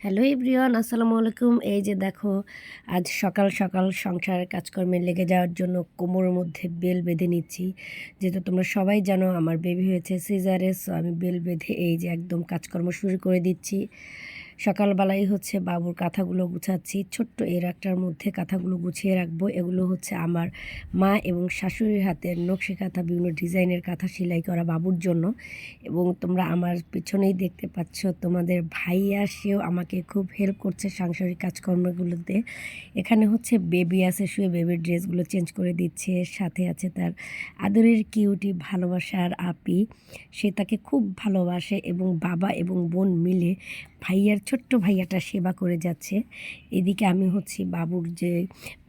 Hello everyone, আসসালামু আলাইকুম। এই যে দেখো, আজ সকাল সকাল সংসারের কাজকর্মে লেগে যাওয়ার জন্য কোমরের মধ্যে বেল বেঁধে নিচ্ছি। যেহেতু তোমরা সবাই জানো, আমার বেবি হয়েছে সিজারে সো আমি বেল বেঁধে এই যে একদম কাজকর্ম শুরু করে দিচ্ছি। সকালবেলাই হচ্ছে বাবুর কাঁথাগুলো গুছাচ্ছি। ছোট্ট এই রাখটার মধ্যে কাঁথাগুলো গুছিয়ে রাখব। এগুলো হচ্ছে আমার মা এবং শাশুড়ির হাতের নকশি কাঁথা, বিভিন্ন ডিজাইনের কাঁথা সেলাই করা বাবুর জন্য। এবং তোমরা আমার পিছনেই দেখতে পাচ্ছ, তোমাদের ভাইয়া সেও আমাকে খুব হেল্প করছে সাংসারিক কাজকর্মগুলোতে। এখানে হচ্ছে বেবি আছে, শুয়ে বেবির ড্রেসগুলো চেঞ্জ করে দিচ্ছে। সাথে আছে তার আদরের কিউটি ভালোবাসার আপি। সে তাকে খুব ভালোবাসে এবং বাবা এবং বোন মিলে ভাইয়ার ছোট্ট ভাইয়াটা সেবা করে যাচ্ছে। এদিকে আমি হচ্ছে বাবুর যে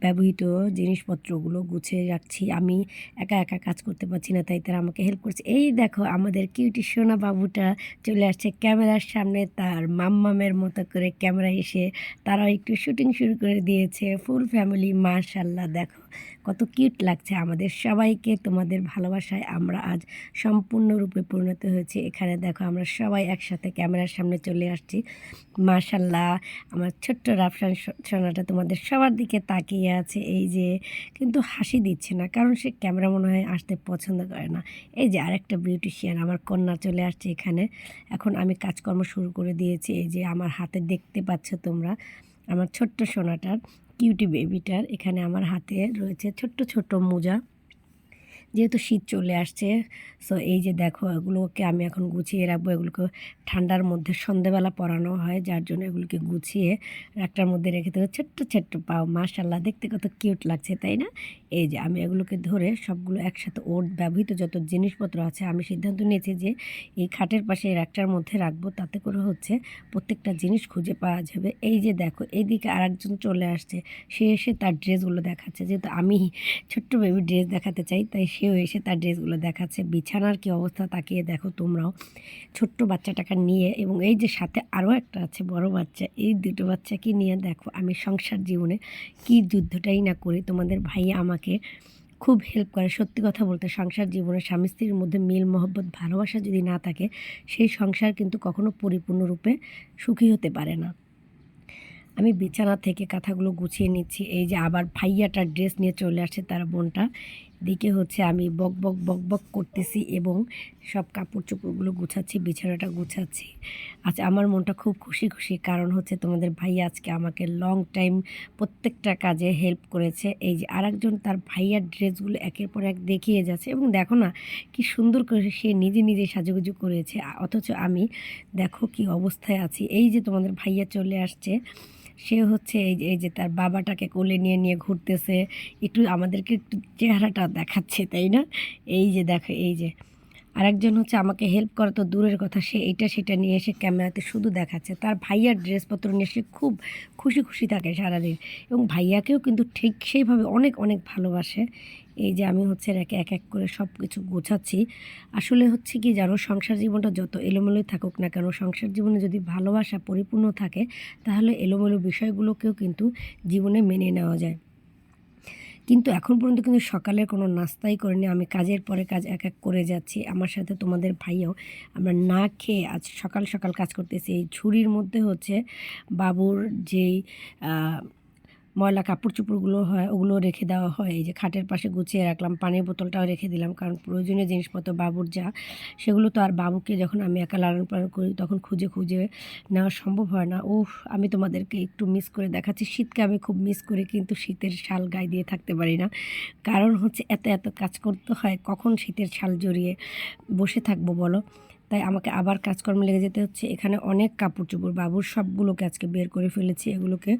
ব্যবহৃত জিনিসপত্রগুলো গুছিয়ে রাখছি। আমি একা একা কাজ করতে পারছি না, তাই তারা আমাকে হেল্প করছে। এই দেখো আমাদের কিউটি সোনা বাবুটা চলে আসছে ক্যামেরার সামনে, তার মাম্মামের মতো করে ক্যামেরা এসে তারাও একটু শুটিং শুরু করে দিয়েছে। ফুল ফ্যামিলি মার্শাল্লাহ দেখো কত কিউট লাগছে আমাদের সবাইকে। তোমাদের ভালোবাসায় আমরা আজ সম্পূর্ণরূপে পরিণত হয়েছি। এখানে দেখো আমরা সবাই একসাথে ক্যামেরার সামনে চলে আসছি। মার্শাল্লাহ আমার ছোট্ট রাফসান সোনাটা তোমাদের সবার দিকে তাকিয়ে আছে, এই যে, কিন্তু হাসি দিচ্ছে না, কারণ সে ক্যামেরা মনে হয় আসতে পছন্দ করে না। এই যে আরেকটা বিউটিশিয়ান, আমার কন্যা চলে আসছে এখানে, এখন আমি কাজকর্ম শুরু করে দিয়েছি, এই যে আমার হাতে দেখতে পাচ্ছ তোমরা, আমার ছোট্ট সোনাটার, কিউটি বেবিটার, এখানে আমার হাতে রয়েছে ছোট্ট ছোট্ট মোজা। যেহেতু শীত চলে আসছে সো এই যে দেখো এগুলোকে আমি এখন গুছিয়ে রাখব। এগুলোকে ঠান্ডার মধ্যে সন্ধেবেলা পরানো হয়, যার জন্য এগুলোকে গুছিয়ে একটার মধ্যে রেখে দেবো। ছোট্ট ছোট্ট পাও মাশাল্লাহ দেখতে কত কিউট লাগছে, তাই না? এই যে আমি এগুলোকে ধরে সবগুলো একসাথে ওর ব্যবহৃত যত জিনিসপত্র আছে, আমি সিদ্ধান্ত নিয়েছি যে এই খাটের পাশে একটার মধ্যে রাখব। তাতে করে হচ্ছে প্রত্যেকটা জিনিস খুঁজে পাওয়া যাবে। এই যে দেখো, এইদিকে আরেকজন চলে আসছে। সে এসে তার ড্রেসগুলো দেখাচ্ছে। যেহেতু আমি ছোট্ট বেবি ড্রেস দেখাতে চাই, তাই সেও এসে তার ড্রেসগুলো দেখাচ্ছে। বিছানার কি অবস্থা তাকিয়ে দেখো তোমরাও। ছোট্ট বাচ্চাটাকে নিয়ে এবং এই যে সাথে আরও একটা আছে বড় বাচ্চা, এই দুটো বাচ্চাকে নিয়ে দেখো আমি সংসার জীবনে কি যুদ্ধটাই না করি। তোমাদের ভাইয়া আমাকে খুব হেল্প করে। সত্যি কথা বলতে সংসার জীবনে স্বামী স্ত্রীর মধ্যে মিল, মহব্বত, ভালোবাসা যদি না থাকে, সেই সংসার কিন্তু কখনো পরিপূর্ণরূপে সুখী হতে পারে না। আমি বিছানা থেকে কাঁথাগুলো গুছিয়ে নিচ্ছি। এই যে আবার ভাইয়াটার ড্রেস নিয়ে চলে আসছে তার বোনটা। দিকে হচ্ছে আমি বক বক বক বক করতেছি এবং সব কাপড় চোপড়গুলো গুছাচ্ছি, বিছানাটা গুছাচ্ছি। আচ্ছা আমার মনটা খুব খুশি খুশি। কারণ হচ্ছে তোমাদের ভাইয়া আজকে আমাকে লং টাইম প্রত্যেকটা কাজে হেল্প করেছে। এই যে আরেকজন তার ভাইয়ার ড্রেসগুলো একের পর এক দেখিয়ে যাচ্ছে এবং দেখো না, কি সুন্দর করে সে নিজে নিজে সাজুগুজু করেছে। অথচ আমি দেখো কি অবস্থায় আছি। এই যে তোমাদের ভাইয়া চলে আসছে সে হচ্ছে এই যে এই যে তার বাবাটাকে কোলে নিয়ে নিয়ে ঘুরতেছে। একটু আমাদেরকে একটু চেহারাটা দেখাচ্ছে, তাই না? এই যে দেখো, এই যে আরেকজন হচ্ছে আমাকে হেল্প করা তো দূরের কথা, সে এটা সেটা নিয়ে এসে ক্যামেরাতে শুধু দেখাচ্ছে। তার ভাইয়ার ড্রেসপত্র নিয়ে সে খুব খুশি খুশি থাকে সারাদিন এবং ভাইয়াকেও কিন্তু ঠিক সেইভাবে অনেক অনেক ভালোবাসে। এই যে আমি হচ্ছে একে এক এক করে সব কিছু গোছাচ্ছি। আসলে হচ্ছে কি জানো, সংসার জীবনটা যত এলোমেলোই থাকুক না কেন, সংসার জীবনে যদি ভালোবাসা পরিপূর্ণ থাকে, তাহলে এলোমেলো বিষয়গুলোকেও কিন্তু জীবনে মেনে নেওয়া যায়। কিন্তু এখন পর্যন্ত কিন্তু সকালের কোনো নাস্তাই করিনি। আমি কাজের পরে কাজ এক এক করে যাচ্ছি। আমার সাথে তোমাদের ভাইও। আমরা না খেয়ে আজ সকাল সকাল কাজ করতেছি। এই ঝুড়ির মধ্যে হচ্ছে বাবুর যেই ময়লা কাপড় চোপড়গুলো হয়, ওগুলো রেখে দেওয়া হয়। এই যে খাটের পাশে গুছিয়ে রাখলাম, পানির বোতলটাও রেখে দিলাম, কারণ প্রয়োজনীয় জিনিসপত্র, বাবুর যা, সেগুলো তো আর বাবুকে যখন আমি একা লালন পালন করি, তখন খুঁজে খুঁজে নেওয়া সম্ভব হয় না। ও আমি তোমাদেরকে একটু মিস করে দেখাচ্ছি। শীতকে আমি খুব মিস করি কিন্তু শীতের শাল গায়ে দিয়ে থাকতে পারি না। কারণ হচ্ছে এত এত কাজ করতে হয়, কখন শীতের শাল জড়িয়ে বসে থাকব বলো? তাই আমাকে আবার কাজকর্মে লেগে যেতে হচ্ছে। এখানে অনেক কাপড় চোপড় বাবুর সবগুলোকে আজকে বের করে ফেলেছি। এগুলোকে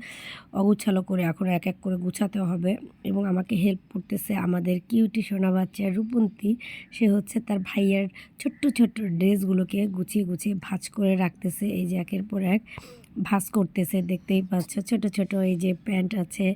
অগুছালো করে এখন এক এক করে গুছাতে হবে এবং আমাকে হেল্প করতেছে আমাদের কিউটি সোনা বাচ্চা রূপন্তী। সে হচ্ছে তার ভাইয়ের ছোট্ট ছোট্ট ড্রেসগুলোকে গুছিয়ে গুছিয়ে ভাজ করে রাখতেছে। এই যে একের পর এক ভাজ করতেছে, দেখতেই পাচ্ছ ছোট ছোট এই যে প্যান্ট আছে।